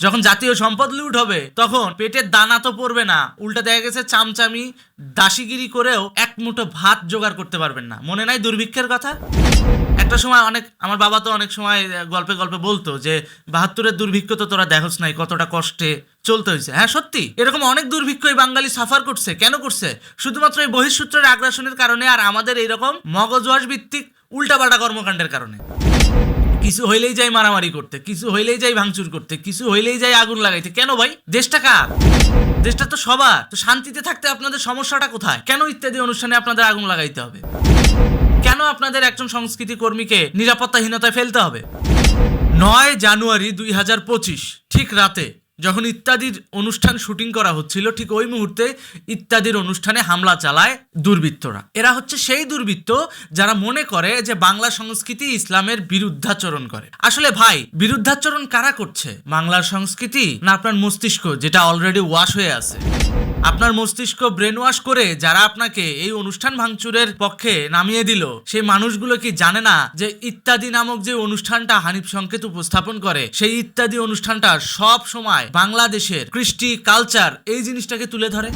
যখন জাতীয় সম্পদ লুট হবে, তখন পেটের দানা তো পড়বে না। উল্টা দেখা গেছে চামচামি দাসিগিরি করেও এক মুঠো ভাত জোগাড় করতে পারবেন না। মনে নাই দুর্ভিক্ষের কথা? একটা সময় অনেক, আমার বাবা তো অনেক সময় গল্পে গল্পে বলতো যে, বাহাত্তরের দুর্ভিক্ষ তো তোরা দেখোস নাই, কতটা কষ্টে চলতে হয়েছে। হ্যাঁ সত্যি। এরকম অনেক দুর্ভিক্ষ এই বাঙালি সাফার করছে। কেন করছে? শুধুমাত্র এই বহিঃসূত্রের আগ্রাসনের কারণে আর আমাদের এইরকম মগজওয়াজ ভিত্তিক উল্টাপাল্টা কর্মকাণ্ডের কারণে। কিছু হইলেই যাই মারামারি করতে, কিছু হইলেই যাই ভাঙচুর করতে, কিছু হইলেই যাই আগুন লাগাইতে। কেন ভাই? দেশটা কার? দেশটা তো সবার। তো শান্তিতে থাকতে আপনাদের সমস্যাটা কোথায়? কেন ইত্যাদি অনুষ্ঠানে আপনাদের আগুন লাগাইতে হবে? কেন আপনাদের একজন সংস্কৃতি কর্মীকে নিরাপত্তাহীনতায় ফেলতে হবে? নয় জানুয়ারি দুই হাজার পঁচিশ, ঠিক রাতে। যখন ইত্যাদির অনুষ্ঠান শুটিং করা হচ্ছিল, ঠিক ওই মুহূর্তে ইত্যাদির অনুষ্ঠানে হামলা চালায় দুর্বৃত্তরা। এরা হচ্ছে সেই দুর্বৃত্ত যারা মনে করে যে বাংলা সংস্কৃতি ইসলামের বিরুদ্ধাচরণ করে। আসলে ভাই, বিরুদ্ধাচরণ কারা করছে? বাংলার সংস্কৃতি না আপনার মস্তিষ্ক, যেটা অলরেডি ওয়াশ হয়ে আছে? আপনার মস্তিষ্ক ব্রেন ওয়াশ করে যারা আপনাকে এই অনুষ্ঠান ভাঙচুরের পক্ষে নামিয়ে দিল, সেই মানুষগুলো কি জানে না যে ইত্যাদি নামক যে অনুষ্ঠানটা হানিফ সংকেত উপস্থাপন করে, সেই ইত্যাদি অনুষ্ঠানটা সব সময় বাংলাদেশের কৃষ্টি কালচার এই জিনিসটাকে তুলে ধরে?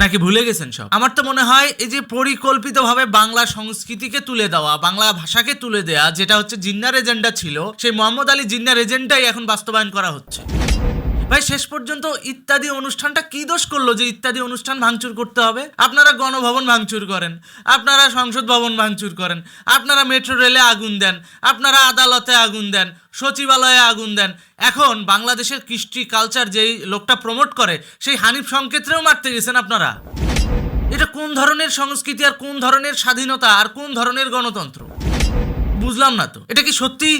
নাকি ভুলে গেছেন সব? আমার তো মনে হয় এই যে পরিকল্পিতভাবে বাংলা সংস্কৃতিকে তুলে দেওয়া, বাংলা ভাষাকে তুলে দেওয়া যেটা হচ্ছে জিন্নার এজেন্ডা ছিল, সেই মোহাম্মদ আলী জিন্নার এজেন্ডাই এখন বাস্তবায়ন করা হচ্ছে। ভাই, শেষ পর্যন্ত ইত্যাদি অনুষ্ঠানটা কি দোষ করল যে ইত্যাদি অনুষ্ঠান ভাঙচুর করতে হবে? আপনারা গণভবন ভাঙচুর করেন, আপনারা সংসদ ভবন ভাঙচুর করেন, আপনারা মেট্রো রেলে আগুন দেন, আপনারা আদালতে আগুন দেন, সচিবালয়ে আগুন দেন। এখন বাংলাদেশের কৃষ্টি কালচার যেই লোকটা প্রমোট করে, সেই হানিফ সংকেতরেও মারতে গেছেন আপনারা। এটা কোন ধরনের সংস্কৃতি আর কোন ধরনের স্বাধীনতা আর কোন ধরনের গণতন্ত্র? বুঝলাম না তো। এটা কি সত্যি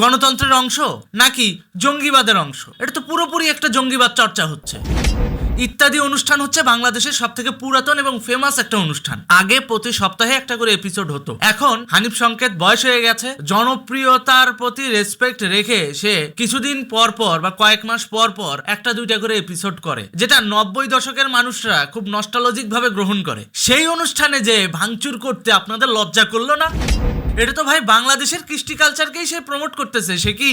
গণতন্ত্রের অংশ নাকি জঙ্গিবাদের অংশ? এটা তো পুরোপুরি একটা জঙ্গিবাদ চর্চা হচ্ছে। ইত্যাদি অনুষ্ঠান হচ্ছে বাংলাদেশের সব থেকে পুরাতন এবং ফেমাস একটা অনুষ্ঠান। আগে প্রতি সপ্তাহে একটা করে এপিসোড হতো। এখন হানিফ সংকেত বয়স হয়ে গেছে। জনপ্রিয়তার প্রতি রেসপেক্ট রেখে সে কিছুদিন পর পর বা কয়েক মাস পর পর একটা দুইটা করে এপিসোড করে, যেটা নব্বই দশকের মানুষরা খুব নস্টালজিক ভাবে গ্রহণ করে। সেই অনুষ্ঠানে যে ভাঙচুর করতে আপনাদের লজ্জা করল না? এটা তো ভাই বাংলাদেশের কৃষ্টি কালচারকেই সে প্রমোট করতেছে। সে কি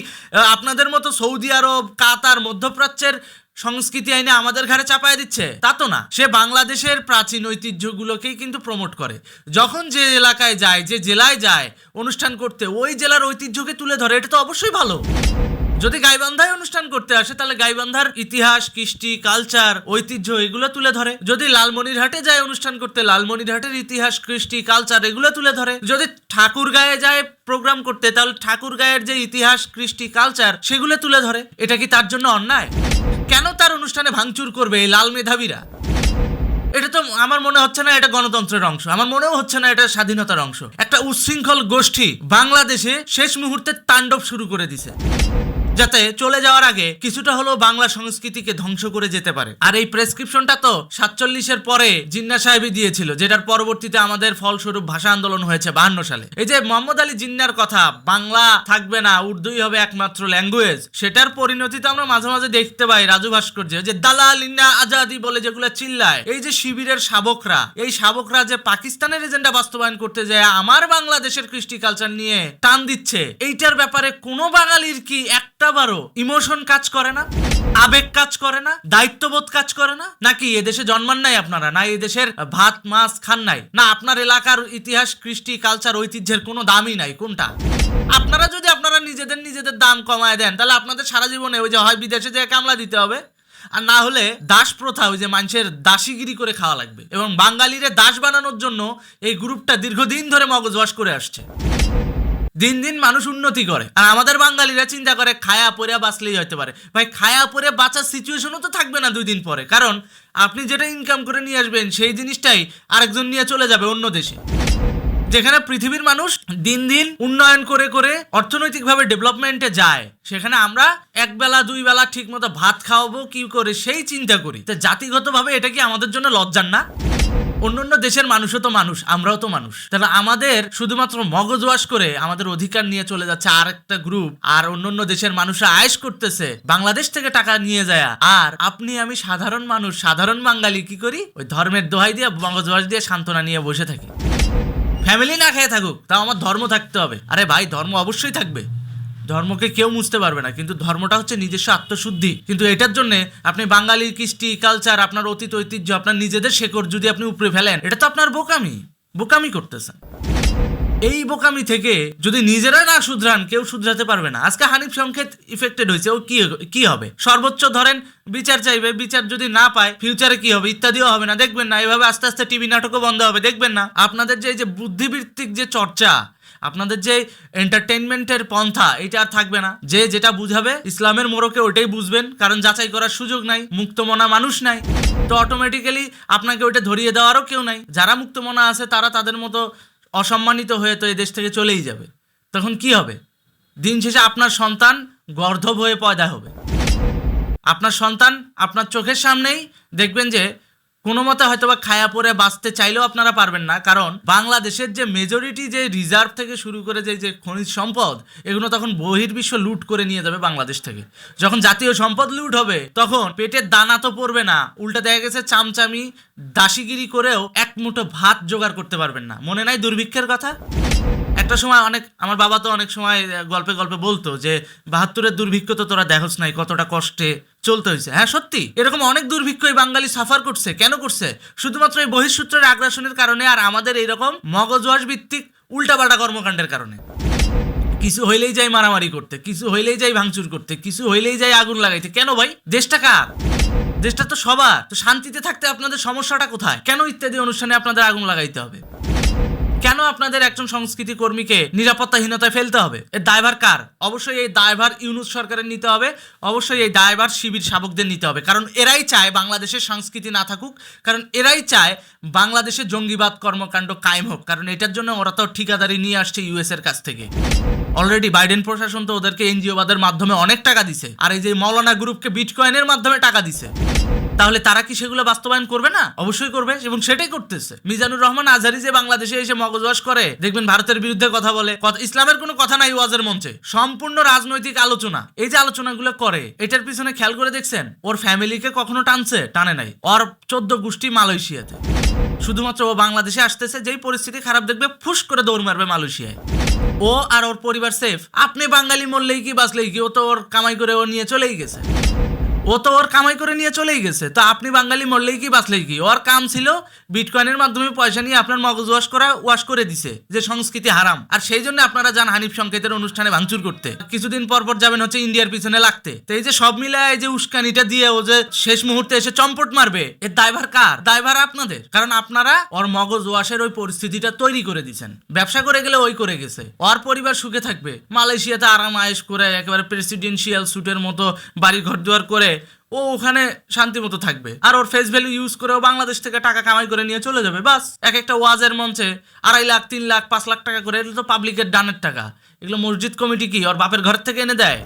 আপনাদের মতো সৌদি আরব, কাতার, মধ্যপ্রাচ্যের সংস্কৃতি আইনে আমাদের ঘাড়ে চাপায় দিচ্ছে? তা তো না। সে বাংলাদেশের প্রাচীন ঐতিহ্যগুলোকেই কিন্তু প্রমোট করে। যখন যে এলাকায় যায়, যে জেলায় যায় অনুষ্ঠান করতে, ওই জেলার ঐতিহ্যকে তুলে ধরে, এটা তো অবশ্যই ভালো। যদি গাইবান্ধায় অনুষ্ঠান করতে আসে, তাহলে গাইবান্ধার ইতিহাস, কৃষ্টি কালচার ঐতিহ্য এগুলো তুলে ধরে। যদি লালমনিরহাটে যায় অনুষ্ঠান করতে, লালমনিরহাটের ইতিহাস, কৃষ্টি কালচার এগুলো তুলে ধরে। যদি ঠাকুর ঠাকুরগাঁয়ে যায় প্রোগ্রাম করতে, তাহলে ঠাকুর ঠাকুরগাঁয়ের যে ইতিহাস, কৃষ্টি কালচার সেগুলো তুলে ধরে। এটা কি তার জন্য অন্যায়? কেন তার অনুষ্ঠানে ভাঙচুর করবে এই লাল মেধাবীরা? এটা তো আমার মনে হচ্ছে না এটা গণতন্ত্রের অংশ। আমার মনেও হচ্ছে না এটা স্বাধীনতার অংশ। একটা উচ্ছৃঙ্খল গোষ্ঠী বাংলাদেশে শেষ মুহূর্তে তাণ্ডব শুরু করে দিছে। যাতে চলে যাওয়ার আগে কিছুটা হলেও বাংলা সংস্কৃতিকে ধ্বংস করে যেতে পারে। আর এই প্রেসক্রিপশনটা তো সাতচল্লিশের পরে জিন্না সাহেবই দিয়েছিল, যেটার পরবর্তীতে আমাদের ফলস্বরূপ ভাষা আন্দোলন হয়েছে বাহান্ন সালে। এই যে মোহাম্মদ আলী জিন্নার কথা, বাংলা থাকবে না, উর্দুই হবে একমাত্র ল্যাঙ্গুয়েজ সেটার পরিণতি তো আমরা মাঝে মাঝে দেখতে পাই রাজু ভাস্কর্য, যে দালাল ইন্না আজাদি বলে যেগুলো চিল্লায়। এই যে শিবিরের শাবকরা, এই শাবকরা যে পাকিস্তানের এজেন্ডা বাস্তবায়ন করতে যায়, আমার বাংলাদেশের কৃষ্টি কালচার নিয়ে টান দিচ্ছে, এইটার ব্যাপারে কোনো বাঙালির কি একটা বারও ইমোশন কাজ করে না, আবেগ কাজ করে না, দায়িত্ববোধ কাজ করে না, নাকি এদেশে জন্মান নাই আপনারা, না এদেশের ভাত, মাছ খান নাই, না আপনার এলাকার ইতিহাস, কৃষ্টি কালচার ঐতিহ্যের কোনো দামই নাই, কোনটা? আপনারা যদি আপনারা নিজেদের নিজেদের দাম কমায় দেন, তাহলে আপনাদের সারা জীবনে ওই যে হয় বিদেশে যে কামলা দিতে হবে, আর না হলে দাস প্রথা ওই যে মানুষের দাসিগিরি করে খাওয়া লাগবে, এবং বাঙালিরে দাস বানানোর জন্য এই গ্রুপটা দীর্ঘদিন ধরে মগজ ওয়াশ করে আসছে। দিন দিন মানুষ উন্নতি করে। আর আমাদের বাঙালিরা চিন্তা করে, খায়া পরে বাঁচলেই হতে পারে। ভাই, খায়া পরে বাঁচার সিচুয়েশনও তো থাকবে না দুই দিন পরে। কারণ আপনি যেটা ইনকাম করে নিয়ে আসবেন, সেই জিনিসটাই আরেকজন নিয়ে চলে যাবে অন্য দেশে। যেখানে পৃথিবীর মানুষ দিন দিন উন্নয়ন করে করে অর্থনৈতিকভাবে ডেভেলপমেন্টে যায়। সেখানে আমরা এক বেলা দুই বেলা ঠিক মতো ভাত খাওয়াবো, কি করে, সেই চিন্তা করি। তো জাতিগতভাবে এটা কি আমাদের জন্য লজ্জার না? অন্যান্য দেশের মানুষও তো মানুষ, আমরাও তো মানুষ। তাহলে আমাদের শুধুমাত্র মগজ ওয়াশ করে আমাদের অধিকার নিয়ে চলে যাচ্ছে আর একটা গ্রুপ আর অন্যান্য দেশের মানুষরা আয়েস করতেছে, বাংলাদেশ থেকে টাকা নিয়ে যায়। আর আপনি, আমি সাধারণ মানুষ, সাধারণ বাঙালি, কি করি? ওই ধর্মের দোহাই দিয়ে, মগজ ওয়াশ দিয়ে সান্ত্বনা নিয়ে বসে থাকি। ফ্যামিলি না খেয়ে থাকুক, তাও আমার ধর্ম থাকতে হবে। আরে ভাই, ধর্ম অবশ্যই থাকবে। ধর্মকে কেউ মুছতে পারবে না, কিন্তু ধর্মটা হচ্ছে নিজস্ব আত্মশুদ্ধি। কিন্তু এটার জন্য আপনি বাঙালির কৃষ্টি কালচার আপনার অতীত, ঐতিহ্য, আপনার নিজেদের শেকড় যদি আপনি উপরে ফেলেন, এটা তো আপনার বোকামি। বোকামি করতেছেন। এই বোকামি থেকে যদি নিজেরা না শুধরান, কেউ শুধরাতে পারবে না। আজকে হানিফ সংকেত ইফেক্টেড হয়েছে, ও কি কি হবে? সর্বোচ্চ ধরেন, বিচার চাইবে, বিচার যদি না পায় ফিউচারে কি হবে? ইত্যাদিও হবে না। দেখবেন না, এভাবে আস্তে আস্তে টিভি নাটকও বন্ধ হবে। দেখবেন না, আপনাদের যে, এই যে বুদ্ধিবৃত্তিক যে চর্চা আপনাদের যে এন্টারটেনমেন্টের পন্থা, এটা আর থাকবে না। যে যেটা বুঝাবে, ইসলামের মোড়কে ওইটাই বুঝবেন, কারণ যাচাই করার সুযোগ নাই, মুক্তমনা মানুষ নাই। তো অটোমেটিক্যালি আপনাকে ওইটা ধরিয়ে দেওয়ারও কেউ নাই। যারা মুক্তমনা আছে, তারা তাদের মতো অসম্মানিত হয়ে তো এই দেশ থেকে চলেই যাবে। তখন কি হবে? দিন শেষে আপনার সন্তান গর্ধব হয়ে পয়দা হবে। আপনার সন্তান আপনার চোখের সামনেই দেখবেন যে কোনো মতে হয়তো বা খায়া পরে বাঁচতে চাইলেও আপনারা পারবেন না, কারণ বাংলাদেশের যে মেজরিটি যে রিজার্ভ থেকে শুরু করে যে যে খনিজ সম্পদ, এগুলো তখন বহির্বিশ্ব লুট করে নিয়ে যাবে বাংলাদেশ থেকে। যখন জাতীয় সম্পদ লুট হবে, তখন পেটের দানা তো পড়বে না, উল্টা দেখা গেছে চামচামি দাসিগিরি করেও এক মুঠো ভাত জোগাড় করতে পারবেন না। মনে নাই দুর্ভিক্ষের কথা? একটা সময় অনেক, আমার বাবা তো অনেক সময় গল্পে গল্পে বলতো যে, বাহাত্তরের দুর্ভিক্ষ তো তোরা দেখোস নাই, কতটা কষ্টে চলতে হয়েছে। হ্যাঁ সত্যি। এরকম অনেক দুর্ভিক্ষ এই বাঙালি সাফার করছে। কেন করছে? শুধুমাত্র এই বহিঃসূত্রের আগ্রাসনের কারণে আর আমাদের এইরকম মগজওয়াজ ভিত্তিক উল্টাপাল্টা কর্মকাণ্ডের কারণে। কিছু হইলেই যাই মারামারি করতে, কিছু হইলেই যাই ভাঙচুর করতে, কিছু হইলেই যাই আগুন লাগাইতে। কেন ভাই? দেশটা কার? দেশটা তো সবার। তো শান্তিতে থাকতে আপনাদের সমস্যাটা কোথায়? কেন ইত্যাদি অনুষ্ঠানে আপনাদের আগুন লাগাইতে হবে? কেন আপনাদের একজন সংস্কৃতি কর্মীকে নিরাপত্তাহীনতায় ফেলতে হবে? এর দায়ভার কার? অবশ্যই এই দায়ভার ইউনুস সরকারের নিতে হবে, অবশ্যই এই দায়ভার শিবির শাবকদের নিতে হবে। কারণ এরাই চায় বাংলাদেশের সংস্কৃতি না থাকুক, কারণ এরাই চায় বাংলাদেশে জঙ্গিবাদ কর্মকাণ্ড কায়েম হোক। কারণ এটার জন্য ওরা তো ঠিকাদারি নিয়ে আসছে ইউএস এর কাছ থেকে। অলরেডি বাইডেন প্রশাসন তো ওদেরকে এনজিওবাদের মাধ্যমে অনেক টাকা দিছে। আর এই যে মৌলানা গ্রুপকে বিটকয়েনের মাধ্যমে টাকা দিছে। তাহলে তারা কি সেগুলো বাস্তবায়ন করবে না? অবশ্যই করবে, এবং সেটাই করতেছে। মিজানুর রহমান আজহারি যে বাংলাদেশে এসে মগজওয়াজ করে, দেখবেন ভারতের বিরুদ্ধে কথা বলে। ইসলামের কোনো কথা নাই ওয়াজের মঞ্চে। সম্পূর্ণ রাজনৈতিক আলোচনা। এই যে আলোচনাগুলো করে, এটার পিছনে খেয়াল করে দেখছেন, ওর ফ্যামিলিকে কখনো টানছে, টানে নাই। ওর চোদ্দ গোষ্ঠী মালয়েশিয়াতে। শুধুমাত্র ও বাংলাদেশে আসতেছে, যেই পরিস্থিতি খারাপ দেখবে, ফুস করে দৌড় মারবে মালয়েশিয়ায়। ও আর ওর পরিবার সেফ আপনি বাঙালি মরলেই কি, বাঁচলেই কি, ও তো ওর কামাই করে ও নিয়ে চলেই গেছে। ও তো ওর কামাই করে নিয়ে চলেই গেছে। তো আপনি বাঙালি মরলেই কি, বাঁচলেই কি? ওর কাম ছিল বিটকয়েনের মাধ্যমে পয়সা নিয়ে আপনার মগজ ওয়াশ করা, ওয়াশ করে দিছে, যে সংস্কৃতি হারাম। আর সেই জন্য আপনারা যান হানিফ সংকেতের অনুষ্ঠানে ভাঙচুর করতে। কিছুদিন পর পর যাবেন হচ্ছে ইন্ডিয়ার পিছনে লাগতে। তো এই যে সব মিলায় যে উস্কানিটা দিয়ে ও যে শেষ মুহূর্তে এসে চম্পট মারবে এর দায়ভার কার? দায়ভার আপনাদের। কারণ আপনারা ওর মগজ ওয়াশের ওই পরিস্থিতিটা তৈরি করে দিছেন। ব্যবসা করে গেলে ওই করে গেছে। ওর পরিবার সুখে থাকবে। মালয়েশিয়াতে আরাম আয়েশ করে একেবারে প্রেসিডেন্সিয়াল সুটের মতো বাড়ি ঘর দুয়ার করে ও ওখানে শান্তি মতো থাকবে। আর ওর ফেস ভ্যালু ইউজ করে ও বাংলাদেশ থেকে টাকা কামাই করে নিয়ে চলে যাবে, বাস। এক একটা ওয়াজের মঞ্চে আড়াই লাখ, তিন লাখ, পাঁচ লাখ টাকা করে, এগুলো তো পাবলিকের ডানের টাকা। এগুলো মসজিদ কমিটি কি, ওর বাপের ঘর থেকে এনে দেয়?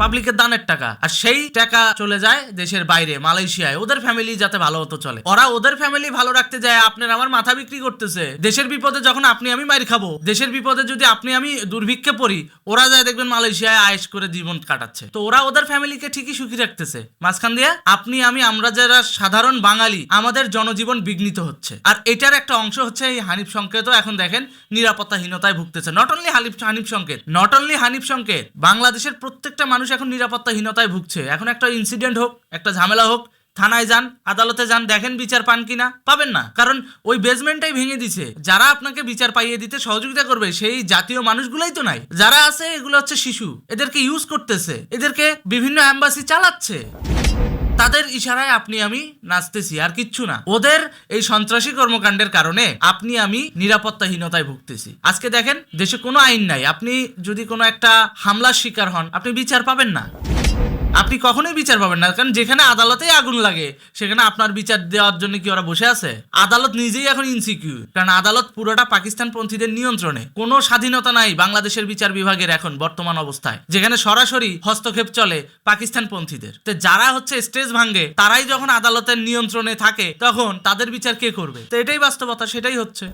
পাবলিকের দানের টাকা। আর সেই টাকা চলে যায় দেশের বাইরে, মালয়েশিয়ায়। ওদের ফ্যামিলি যাতে ভালো হতো চলে। ওরা ওদের ফ্যামিলি ভালো রাখতে যায়, আপনার আমার মাথা বিক্রি করতেছে। দেশের বিপদে যখন আপনি আমি মার খাব, দেশের বিপদে যদি আপনি আমি দুর্ভিক্ষে পড়ি, ওরা যায় দেখবেন মালয়েশিয়ায় আয়েস করে জীবন কাটাচ্ছে। তো ওরা ওদের ফ্যামিলিকে ঠিকই সুখী রাখতেছে। মাঝখান দিয়ে আপনি আমি, আমরা যারা সাধারণ বাঙালি, আমাদের জনজীবন বিঘ্নিত হচ্ছে। আর এটার একটা অংশ হচ্ছে এই হানিফ সংকেতও এখন দেখেন, নিরাপত্তাহীনতায় ভুগতেছে। Not only Hanif Hanif Sanket not only Hanif সংকেত, বাংলাদেশের প্রত্যেকটা মানুষ এখন নিরাপত্তাহীনতায় ভুগছে। এখন একটা ইনসিডেন্ট হোক, একটা ঝামেলা হোক, থানায় যান, আদালতে যান, দেখেন বিচার পান কিনা, পাবেন না। কারণ ওই বেজমেন্টটাই ভেঙে দিছে। যারা আপনাকে বিচার পাইয়ে দিতে সহযোগিতা করবে, সেই জাতীয় মানুষগুলাই তো নাই। যারা আছে, এগুলো হচ্ছে শিশু। এদেরকে ইউজ করতেছে। এদেরকে বিভিন্ন অ্যাম্বাসি চালাচ্ছে। তাদের ইশারায় আপনি আমি নাচতেছি, আর কিচ্ছু না। ওদের এই সন্ত্রাসী কর্মকাণ্ডের কারণে আপনি আমি নিরাপত্তাহীনতায় ভুগতেছি। আজকে দেখেন, দেশে কোনো আইন নাই। আপনি যদি কোনো একটা হামলার শিকার হন, আপনি বিচার পাবেন না। আপনি কখনোই বিচার পাবেন না, কারণ যেখানে আদালতেই আগুন লাগে, সেখানে আপনার বিচার দেওয়ার জন্য কি ওরা বসে আছে? আদালত নিজেই এখন ইনসিকিউর কারণ আদালত পুরোটা পাকিস্তান পন্থীদের নিয়ন্ত্রণে। কোনো স্বাধীনতা নাই বাংলাদেশের বিচার বিভাগের এখন বর্তমান অবস্থায়, যেখানে সরাসরি হস্তক্ষেপ চলে পাকিস্তান পন্থীদের তো যারা হচ্ছে স্টেজ ভাঙ্গে তারাই যখন আদালতের নিয়ন্ত্রণে থাকে, তখন তাদের বিচার কে করবে? তো এটাই বাস্তবতা, সেটাই হচ্ছে।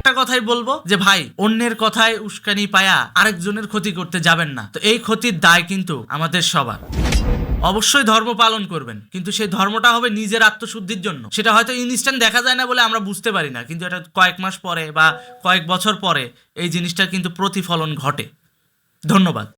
একটা কথাই বলব যে ভাই, অন্যের কথায় উস্কানি পায়া আরেকজনের ক্ষতি করতে যাবেন না। তো এই ক্ষতির দায় কিন্তু আমাদের সবার। অবশ্যই ধর্ম পালন করবেন, কিন্তু সেই ধর্মটা হবে নিজের আত্মশুদ্ধির জন্য। সেটা হয়তো ইনস্ট্যান্ট দেখা যায় না বলে আমরা বুঝতে পারি না, কিন্তু এটা কয়েক মাস পরে বা কয়েক বছর পরে এই জিনিসটার কিন্তু প্রতিফলন ঘটে। ধন্যবাদ।